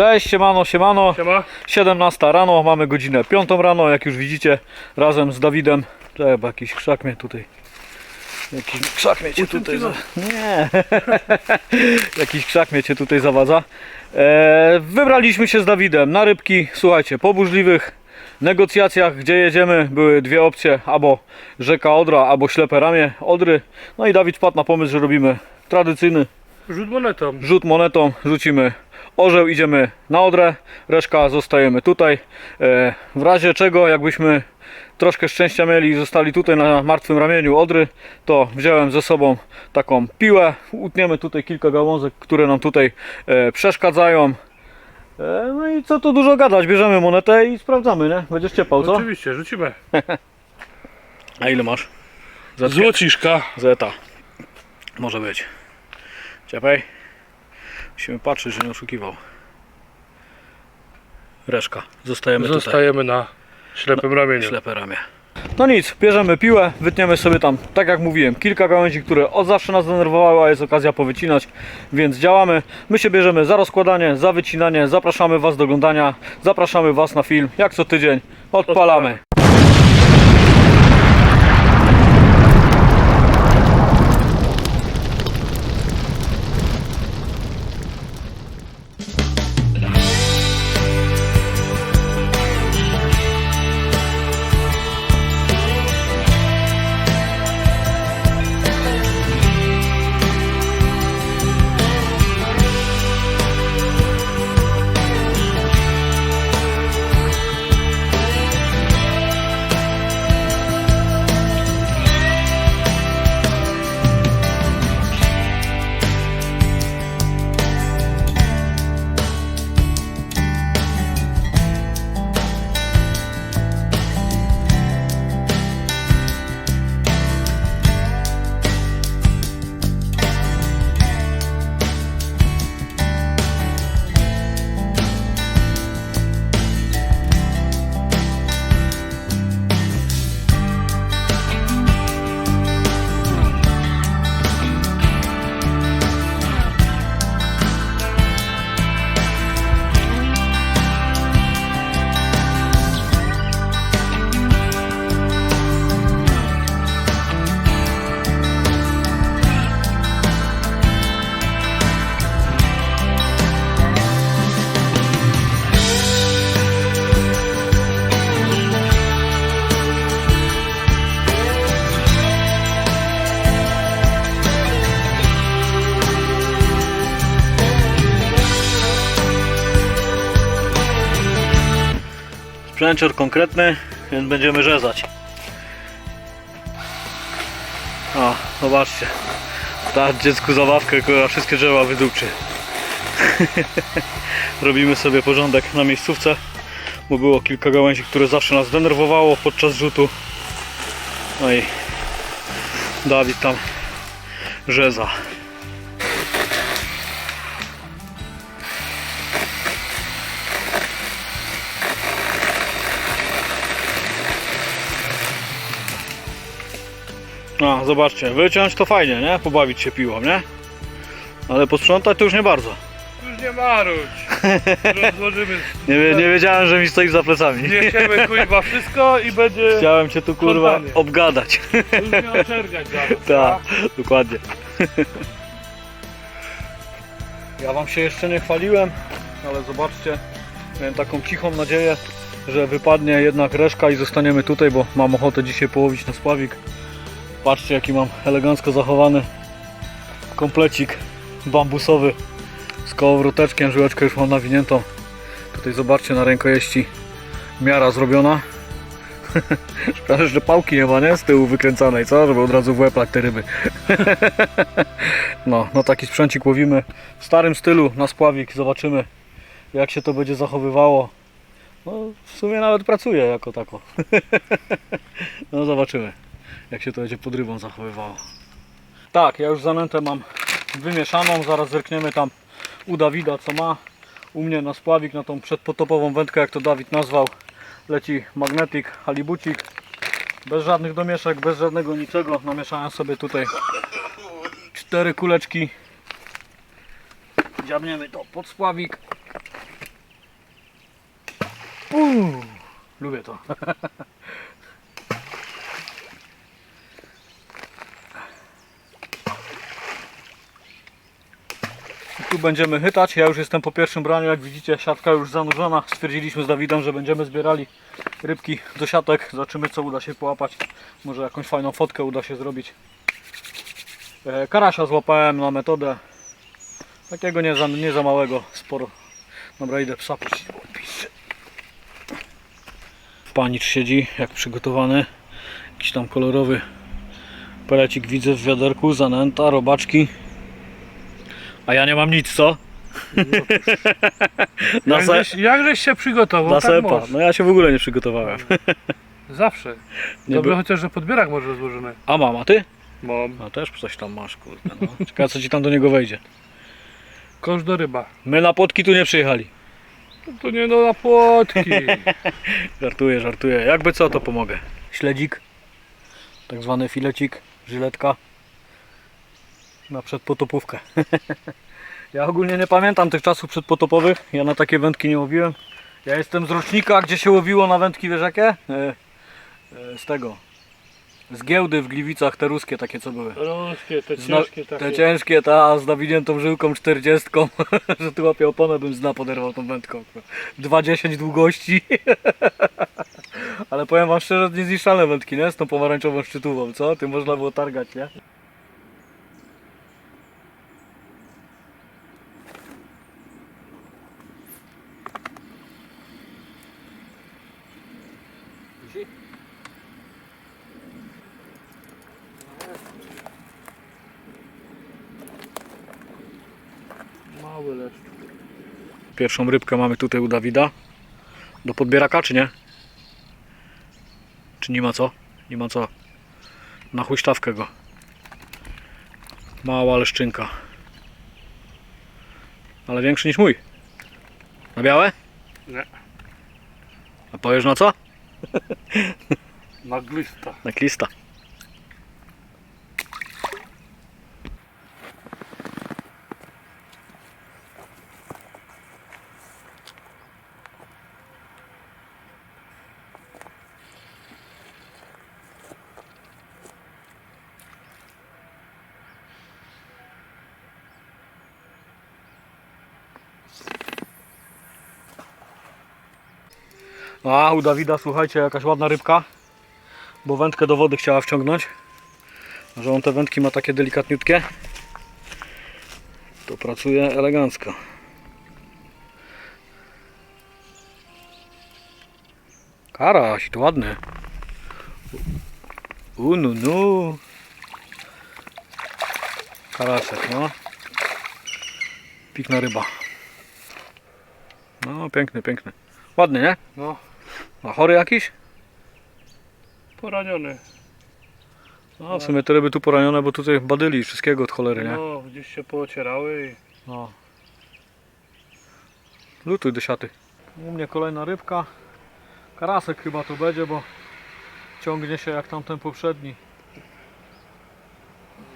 Cześć, siemano, siemano. Siema. 17 rano, mamy godzinę 5 rano, jak już widzicie, razem z Dawidem. Bo jakiś krzak mnie tutaj. Jakiś krzak mnie cię tutaj. Za... Nie. jakiś krzak mnie cię tutaj zawadza. E, wybraliśmy się z Dawidem na rybki. Słuchajcie, po burzliwych negocjacjach, gdzie jedziemy, były dwie opcje: albo rzeka Odra, albo ślepe ramię Odry. No i Dawid wpadł na pomysł, że robimy tradycyjny Rzut monetą. rzut monetą, rzucimy orzeł, idziemy na Odrę, reszka zostajemy tutaj. E, w razie czego, jakbyśmy troszkę szczęścia mieli i zostali tutaj na martwym ramieniu Odry, to wziąłem ze sobą taką piłę, utniemy tutaj kilka gałązek, które nam tutaj e, przeszkadzają. E, no i co tu dużo gadać, bierzemy monetę i sprawdzamy, nie? Będziesz ciepał, co? Oczywiście, rzucimy. A ile masz? Zetkę? Złociszka. Zeta. Może być. Ciepaj. Musimy patrzeć, że nie oszukiwał. Reszka. Zostajemy Zostajemy na ślepym ramieniu. tutaj. Ślepe ramię. No nic, bierzemy piłę, wytniemy sobie tam, tak jak mówiłem, kilka gałęzi, które od zawsze nas denerwowały, a jest okazja powycinać, więc działamy. My się bierzemy za rozkładanie, za wycinanie, zapraszamy Was do oglądania, zapraszamy Was na film, jak co tydzień, odpalamy. Sprzęcior konkretny, więc będziemy rzezać. O, zobaczcie. Ta dziecku zabawkę, która wszystkie drzewa wydupczy. Robimy sobie porządek na miejscówce, bo było kilka gałęzi, które zawsze nas denerwowało podczas rzutu. No i Dawid tam rzeza. A, zobaczcie, wyciąć to fajnie, nie? Pobawić się piłą, nie? Ale posprzątać to już nie bardzo. Już nie maruć. Rozłożymy. Nie, nie wiedziałem, że mi stoisz za plecami. Niesiemy kuźwa wszystko i będzie Chciałem cię tu kurwa Spontanie. obgadać. już nie oczerniać zaraz. Tak, dokładnie. Ja wam się jeszcze nie chwaliłem, ale zobaczcie, miałem taką cichą nadzieję, że wypadnie jednak reszka i zostaniemy tutaj, bo mam ochotę dzisiaj połowić na spławik. Patrzcie jaki mam elegancko zachowany komplecik bambusowy z kołowroteczkiem, żyłeczkę już mam nawiniętą. Tutaj zobaczcie na rękojeści miara zrobiona. Szkoda, że pałki nie ma, nie? Z tyłu wykręcanej, co? Żeby od razu w łeb te ryby. no, no taki sprzęcik łowimy w starym stylu na spławik. Zobaczymy, jak się to będzie zachowywało. No, w sumie nawet pracuje jako tako. no, zobaczymy, jak się to będzie pod rybą zachowywało. Tak, ja już zanętę mam wymieszaną. Zaraz zerkniemy tam u Dawida, co ma. U mnie na spławik, na tą przedpotopową wędkę, jak to Dawid nazwał leci magnetik, halibucik bez żadnych domieszek, bez żadnego niczego namieszałem sobie tutaj cztery kuleczki dziabniemy to pod spławik Pum. Lubię to. Tu będziemy chytać. Ja już jestem po pierwszym braniu. Jak widzicie, siatka już zanurzona. Stwierdziliśmy z Dawidem, że będziemy zbierali rybki do siatek. Zobaczymy, co uda się połapać. Może jakąś fajną fotkę uda się zrobić. E, Karasia złapałem na metodę takiego nie za, nie za małego, sporo. Dobra, idę psa puścić. Panicz siedzi jak przygotowany. Jakiś tam kolorowy pelecik widzę w wiaderku, zanęta, robaczki. A ja nie mam nic, co? na, se, Jakżeś, jakżeś się przygotował, na tak sepa. możesz. No ja się w ogóle nie przygotowałem. Zawsze. Nie Dobrze by... chociaż, że podbierak może rozłożony. A mam, a ty? Mam. A też coś tam masz, kurde. No. Ciekawe co ci tam do niego wejdzie. Kosz do ryba. My na potki tu nie przyjechali. No to nie no na płotki. Żartuję, żartuję. Jakby co, to pomogę. Śledzik, tak zwany filecik, żyletka na przedpotopówkę. ja ogólnie nie pamiętam tych czasów przedpotopowych. Ja na takie wędki nie łowiłem. Ja jestem z rocznika, gdzie się łowiło na wędki, wiesz jakie? E, e, z tego. Z giełdy w Gliwicach, te ruskie takie co były. Ruskie, te ciężkie takie. Te ciężkie, ta z nawiniętą żyłką 40, że tu łapie oponę, bym zna poderwał tą wędką. 2,10 długości. Ale powiem wam szczerze, niezniszczalne wędki, nie? Z tą pomarańczową szczytówą, co? Ty można było targać, nie? Pierwszą rybkę mamy tutaj u Dawida. Do podbieraka, czy nie? Czy nie ma co? Nie ma co. Na huśtawkę go. Mała leszczynka. Ale większy niż mój. Na białe? Nie. A powiesz na co? Na glista. Na klista. A u Dawida słuchajcie jakaś ładna rybka bo wędkę do wody chciała wciągnąć. Że on te wędki ma takie delikatniutkie. To pracuje elegancko. Karaś, to ładny. U, nu, nu. Karasek, no. Pikna ryba. No, piękny, piękny. Ładny, nie? No, A chory jakiś? poraniony. No, w sumie te ryby tu poranione, bo tutaj badyli i wszystkiego od cholery, nie? No, gdzieś się poocierały i... No. Lutuj do siaty. U mnie kolejna rybka. Karasek chyba to będzie, bo ciągnie się jak tamten poprzedni.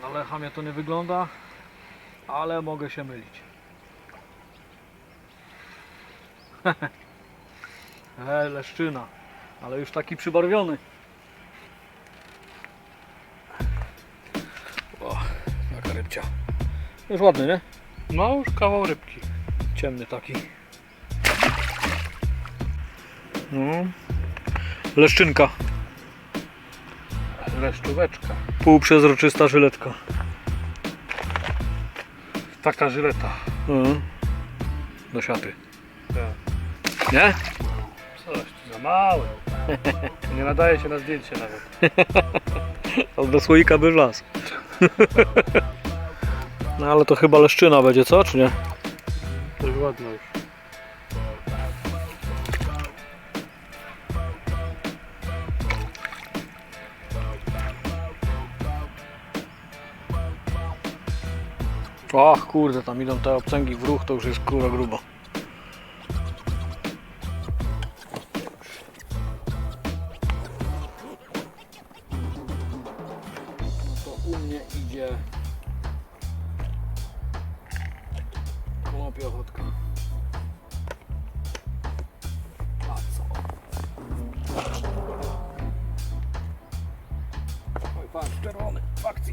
Na lecha mnie to nie wygląda, ale mogę się mylić. e, leszczyna, ale już taki przybarwiony. O, jaka rybcia. Już ładny, nie? No, już kawał rybki. Ciemny taki. No. Leszczynka. Leszczóweczka. Półprzezroczysta żyletka. Taka żyleta. Mhm. Do siaty. Tak. Nie? Mały. Nie nadaje się na zdjęcie nawet. Ale do słoika by wlazł. No ale to chyba leszczyna będzie, co? Czy nie? To już ładno już. Ach kurde, tam idą te obcęgi w ruch, to już jest kurwa grubo. Pan czerwony, w akcji.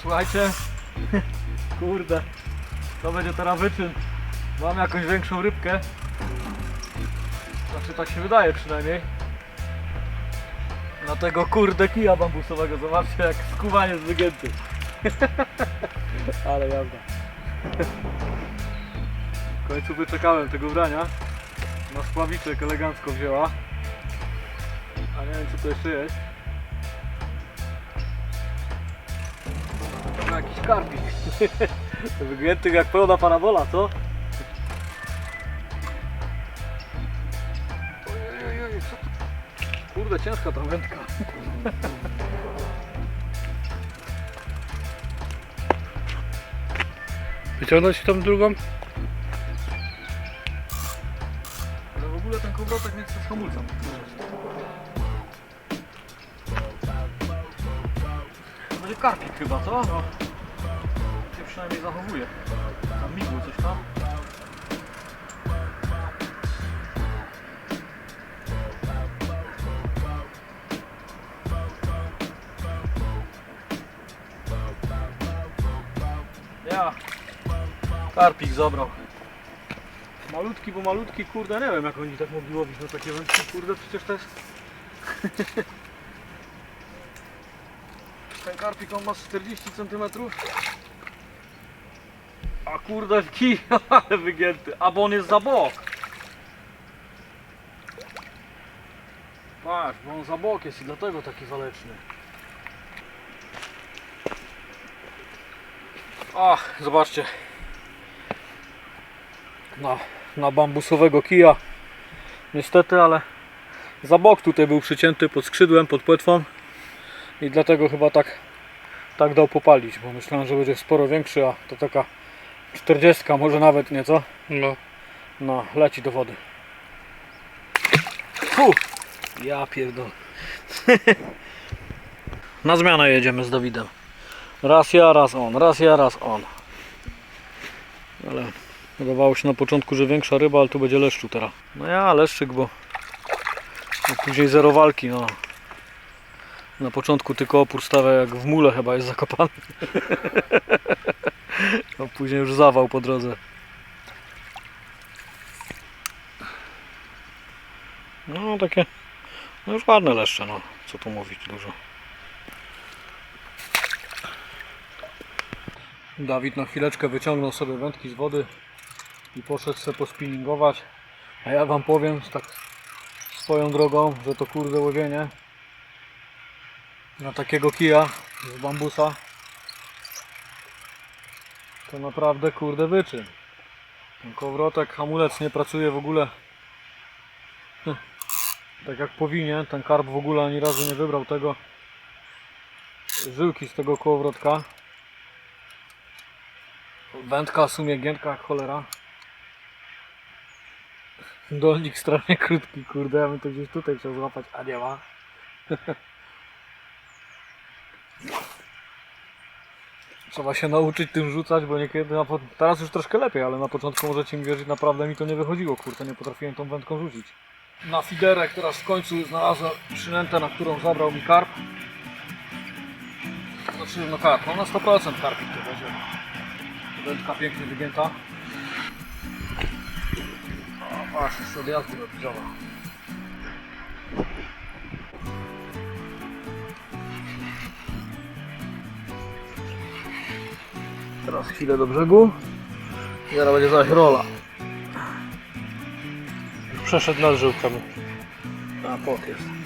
Słuchajcie, kurde, to będzie teraz wyczyn. Mam jakąś większą rybkę. Znaczy tak się wydaje przynajmniej. Na tego kurde kija bambusowego, zobaczcie jak skuwanie jest wygięty. Ale jazda. W końcu wyczekałem tego brania. Na spławiczek elegancko wzięła. A nie wiem co to jeszcze jest. Karpik. Wygięty jak pełna parabola, co? Ojej, ojej, co to? Kurde, ciężka ta wędka. Wyciągnąć tą drugą? Ale w ogóle ten kołowrotek nie chce z hamulcem. To będzie karpik chyba, co? No. Przynajmniej zachowuje. Tam migło coś tam. Ja. Karpik zabrał. Malutki, bo malutki, kurde, nie wiem jak oni tak mogli łowić na takie wędki, kurde, przecież to jest... Ten karpik on ma z 40 cm. A kurde, kij, ale wygięty, a bo on jest za bok. Patrz, bo on za bok jest i dlatego taki waleczny. Ach, zobaczcie. Na, na bambusowego kija. Niestety, ale za bok tutaj był przycięty pod skrzydłem, pod płetwą i dlatego chyba tak, tak dał popalić, bo myślałem, że będzie sporo większy, a to taka 40, może nawet nieco. No. No, leci do wody. Fu! Ja pierdolę. Na zmianę jedziemy z Dawidem. Raz ja, raz on, raz ja, raz on. Ale wydawało się na początku, że większa ryba, ale tu będzie leszczu teraz. No ja, leszczyk, bo bo później zero walki, no. Na początku tylko opór stawia jak w mule chyba jest zakopany. A później już zawał po drodze. No takie, no już ładne leszcze, no. Co tu mówić dużo. Dawid na chwileczkę wyciągnął sobie wędki z wody i poszedł sobie pospinningować. A ja wam powiem tak swoją drogą, że to kurde łowienie na takiego kija z bambusa to naprawdę kurde wyczyn. Ten kołowrotek, hamulec nie pracuje w ogóle hm, tak jak powinien. Ten karp w ogóle ani razu nie wybrał tego żyłki z tego kołowrotka. Wędka w sumie giętka jak cholera. Dolnik strasznie krótki, kurde, ja bym to gdzieś tutaj chciał złapać, a nie ma. Trzeba się nauczyć tym rzucać, bo niekiedy, na, po- teraz już troszkę lepiej, ale na początku możecie mi wierzyć, naprawdę mi to nie wychodziło, kurde, nie potrafiłem tą wędką rzucić. Na fiderek teraz w końcu znalazłem przynętę, na którą zabrał mi karp. Znaczy, no karp, no na 100% karpik to będzie. Wędka pięknie wygięta. O, aż jeszcze odjazdu robi, Teraz chwilę do brzegu. I zaraz będzie zaś rola. Przeszedł nad żyłkami. A, pot jest.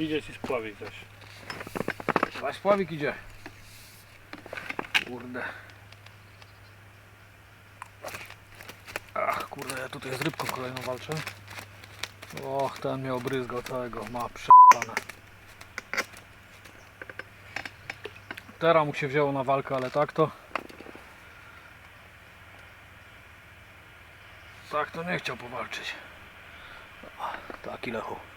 Idzie ci spławik też. Zaś pławik idzie. Kurde. Ach, kurde, ja tutaj z rybką kolejną walczę. Och, ten mnie obryzgał całego, ma prze***ane. Teraz mu się wzięło na walkę, ale tak to... Tak to nie chciał powalczyć. Taki lechu.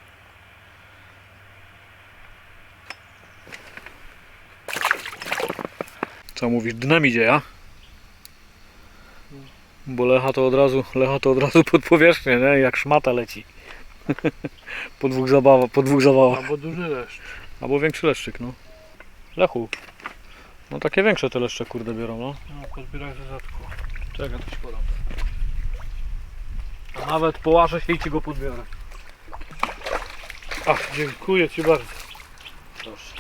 Mówisz, dnem idzie, ja? Bo Lecha to od razu, Lecha to od razu pod powierzchnię, nie? Jak szmata leci. po dwóch zabawach, po dwóch zawałach. Albo duży leszcz. Albo większy leszczyk, no. Lechu. No takie większe te leszcze kurde biorą, no. No, pozbieraj za rzadko. Czekaj, to podam. A nawet połażę się i ci go podbiorę. Ach, dziękuję ci bardzo. Proszę.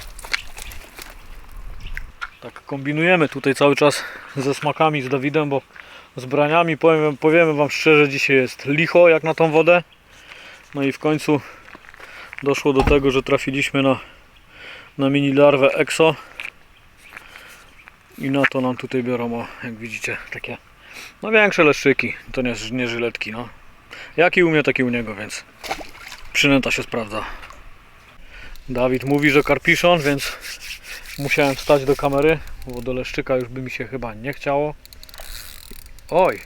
Tak kombinujemy tutaj cały czas ze smakami z Dawidem, bo z braniami powiem, powiemy Wam szczerze, dzisiaj jest licho jak na tą wodę. No i w końcu doszło do tego, że trafiliśmy na, na mini larwę EXO. I na to nam tutaj biorą, o, jak widzicie, takie no większe leszczyki, to nie, nie żyletki, no. Jaki u mnie, taki u niego, więc przynęta się sprawdza. Dawid mówi, że karpiszon, więc musiałem wstać do kamery, bo do leszczyka już by mi się chyba nie chciało. Oj,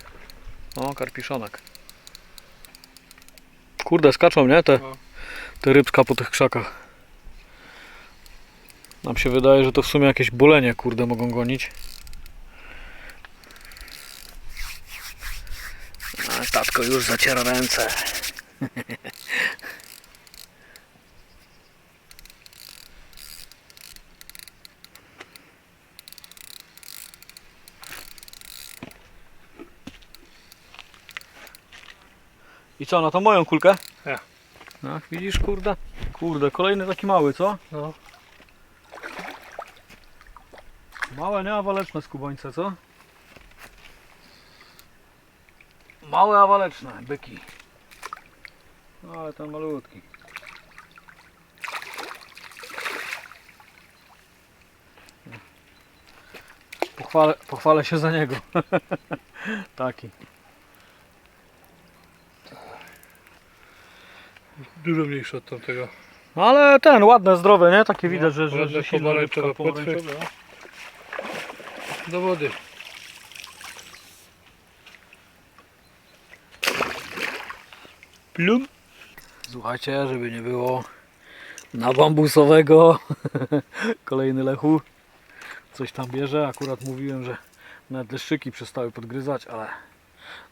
o karpiszonek. Kurde, skaczą, nie? Te, No. te rybska po tych krzakach. Nam się wydaje, że to w sumie jakieś bolenie, kurde, mogą gonić. A tatko już zaciera ręce. I co, na tą moją kulkę? Ja. Ach, widzisz, kurde? Kurde, kolejny taki mały, co? No. Małe, nie awaleczne skubańce, co? Małe awaleczne, byki. No, ale ten malutki. Pochwalę, pochwalę się za niego. Taki. Dużo mniejszy od tamtego. No ale ten, ładne, zdrowe, nie? Takie widać, że, że, że silna rybka pomarańczowe płetwy. pomarańczowe. no. Do wody. Plum. Słuchajcie, żeby nie było na bambusowego. Kolejny lechu. Coś tam bierze. Akurat mówiłem, że nawet leszczyki przestały podgryzać, ale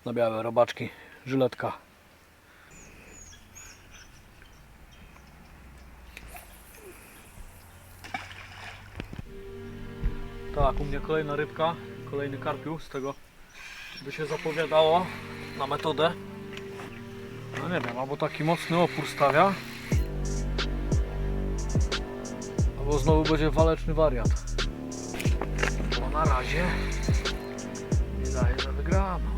na białe robaczki żyletka. Tak, u mnie kolejna rybka, kolejny karpiu z tego by się zapowiadało na metodę. No nie wiem, albo taki mocny opór stawia, albo znowu będzie waleczny wariat. Bo na razie nie daje, że wygrano.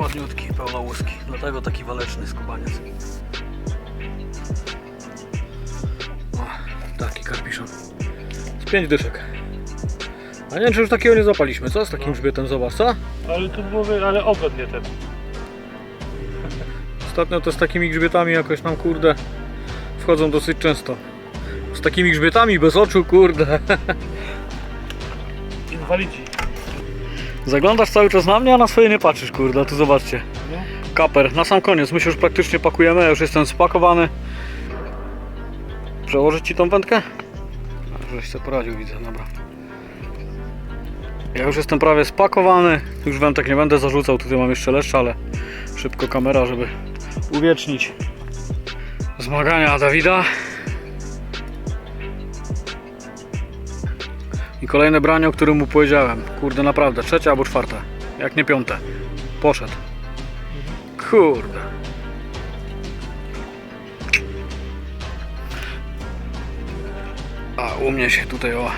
Ładniutki, pełnołuski. Dlatego taki waleczny skubaniec. O, taki karpiszon. Z pięć dyszek. A nie wiem, czy już takiego nie zapaliśmy, co? Z takim grzbietem, zobacz, co? Ale tu mówię, ale ogon nie ten. Ostatnio to z takimi grzbietami jakoś nam, kurde, wchodzą dosyć często. Z takimi grzbietami bez oczu, kurde. Inwalidzi. Zaglądasz cały czas na mnie, a na swoje nie patrzysz, kurde. Tu zobaczcie. No. Kaper, na sam koniec. My się już praktycznie pakujemy, ja już jestem spakowany. Przełożyć Ci tą wędkę? Żeś sobie poradził, widzę, dobra. Ja już jestem prawie spakowany. Już wędek nie będę zarzucał, tutaj mam jeszcze leszcza, ale szybko kamera, żeby uwiecznić zmagania Dawida. Kolejne branie, o którym mu powiedziałem. Kurde, naprawdę, trzecie albo czwarte. Jak nie piąte. Poszedł. Kurde. A u mnie się tutaj o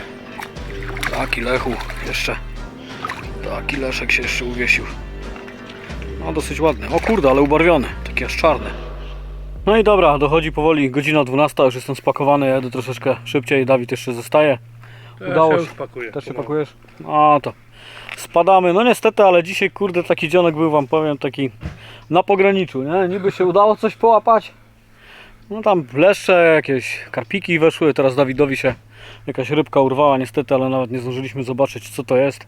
taki lechu jeszcze. Taki leszek się jeszcze uwiesił. No dosyć ładny. O kurde, ale ubarwiony. Taki aż czarny. No i dobra, dochodzi powoli godzina 12, już jestem spakowany, jadę troszeczkę szybciej, Dawid jeszcze zostaje. To Udało ja się. się już pakuję. Też się pomału. pakujesz? A to spadamy. No niestety, ale dzisiaj kurde taki dzionek był wam powiem taki na pograniczu, nie? Niby się udało coś połapać. No tam leszcze, jakieś karpiki weszły, teraz Dawidowi się jakaś rybka urwała niestety, ale nawet nie zdążyliśmy zobaczyć co to jest.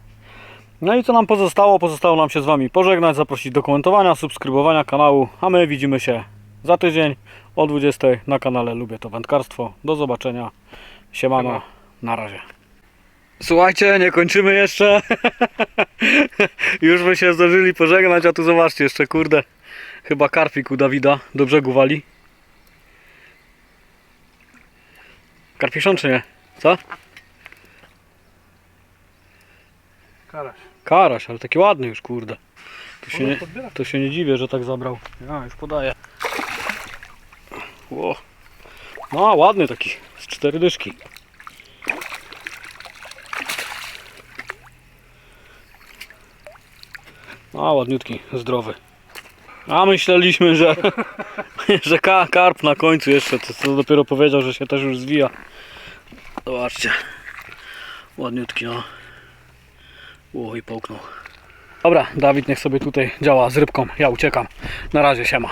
No i co nam pozostało? Pozostało nam się z wami pożegnać, zaprosić do komentowania, subskrybowania kanału, a my widzimy się za tydzień o 20 na kanale Lubię to Wędkarstwo. Do zobaczenia. Siemano. Siema. Na razie. Słuchajcie, nie kończymy jeszcze. Już by się zdążyli pożegnać, a tu zobaczcie jeszcze, kurde. Chyba karpik u Dawida do brzegu wali. Karpiszon czy nie? Co? Karaś. Karaś, ale taki ładny już, kurde. To się nie, to się nie dziwię, że tak zabrał. Ja już podaję. Ło. No, ładny taki, z cztery dyszki. A, ładniutki, zdrowy. A myśleliśmy, że, że ka- karp na końcu jeszcze, to dopiero powiedział, że się też już zwija. Zobaczcie. Ładniutki, no. Ło, i połknął. Dobra, Dawid niech sobie tutaj działa z rybką. Ja uciekam. Na razie, siema.